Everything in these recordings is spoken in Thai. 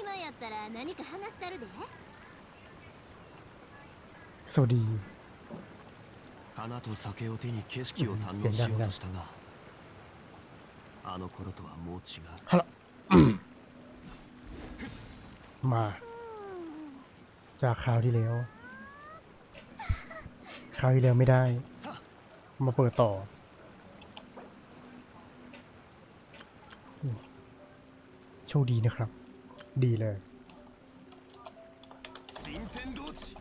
今やったら何か話したるで สวัสดี 花と酒を手に景色を堪能しようとしたがあの頃とはもう違う ฮะละ มา จากคราวที่แล้ว คราวที่แล้วไม่ได้ มาเปิดต่ออืมโชคดีนะครับ ดีเลย 新天道地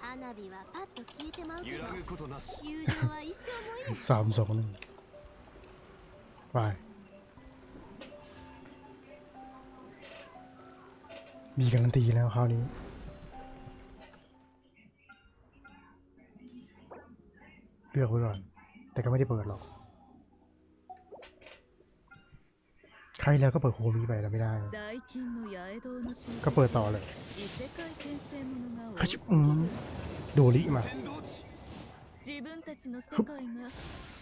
花火はパッと消えてまうけど揺らぐことなし友情は一生もんや สามสองหนึ่งไปมีการันตีแล้วคราวนี้ เลือกไว้ก่อน แต่ก็ไม่ได้เปิดหรอก ใครแล้วก็เปิดโคมีไปแล้วไม่ได้ 最近の八重堂の集 ก็เปิดต่อเลย 異世界転生ものが多 ฮัช す อื ぎ ม る โดริมา 天道地自分たちの世界が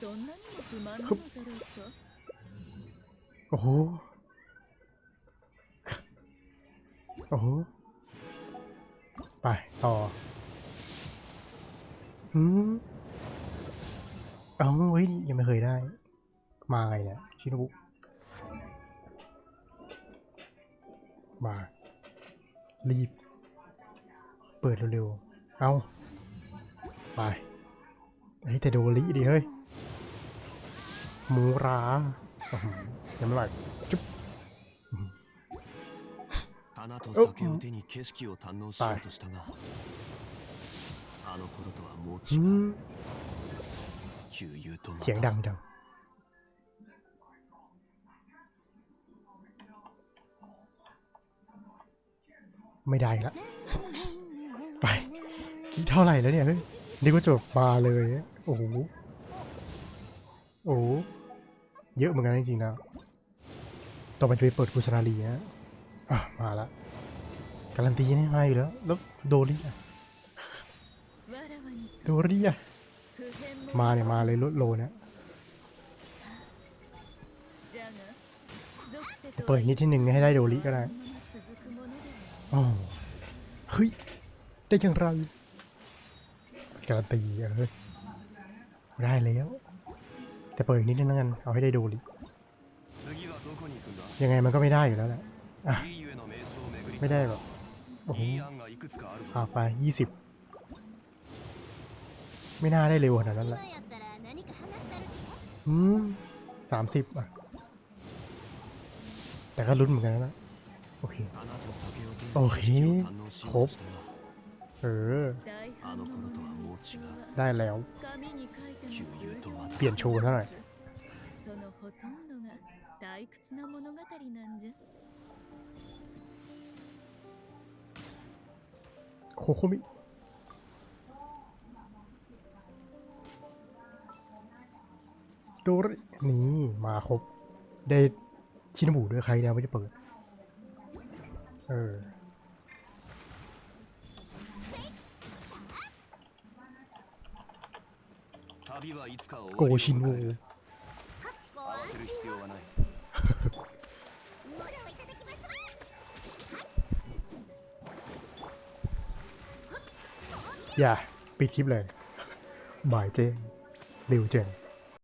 そんなにも不満なのじゃろうか โอ้โห โอ้โห ไป ต่อ อืมเอาเฮ้ยยังไม่เคยได้ มาไงเนี่ย ชินบุ มา รีบ เปิดเร็วๆ เอาไป เฮ้ยแต่โดริดิเฮ้ย หมูราอื้อหือยังไม่ไหวจุ๊บ 花と酒を手に景色を堪能しようとしたがあの頃とはもう อื 違う ม 悠々とまた ไม่ได้ละ ไปกี่เท่าไหร่แล้วเนี่ยนี่ก็จบมาเลย โอ้โห โอ้เยอะเหมือนกันจริงๆนะต่อไปจะไปเปิดกุศนาลีนะอะมาละการันตีนี่มาอยู่แล้ว แล้วโดรี่อะโดรี่อะมาเนี่ยมาเลยลดโลเนี่ยเปิดนิดที่หนึ่งให้ได้โดรี่ก็ได้ เฮ้ย ได้อย่างไรการันตีเฮ้ยได้แล้ว แต่เปิดนิดนึงแล้วกันเอาให้ได้ดูดิยังไงมันก็ไม่ได้อยู่แล้วแหละไม่ได้แบบอ้โหอาไปยี่สิบไม่น่าได้เร็วขนาดนั้นแหละสามสิบอะ แต่ก็รุนเหมือนกันนะ โอเค โอเค ครบ เออ ได้แล้ว เปลี่ยนโชว์เท่าไหร่โคโคมิดูนี่ มาครบ ได้ชินบูด้วยใครเนี่ยไม่ได้เปิด เออชินวูอย่า ปิดคลิปเลย บ่ายเจ้งริวเจง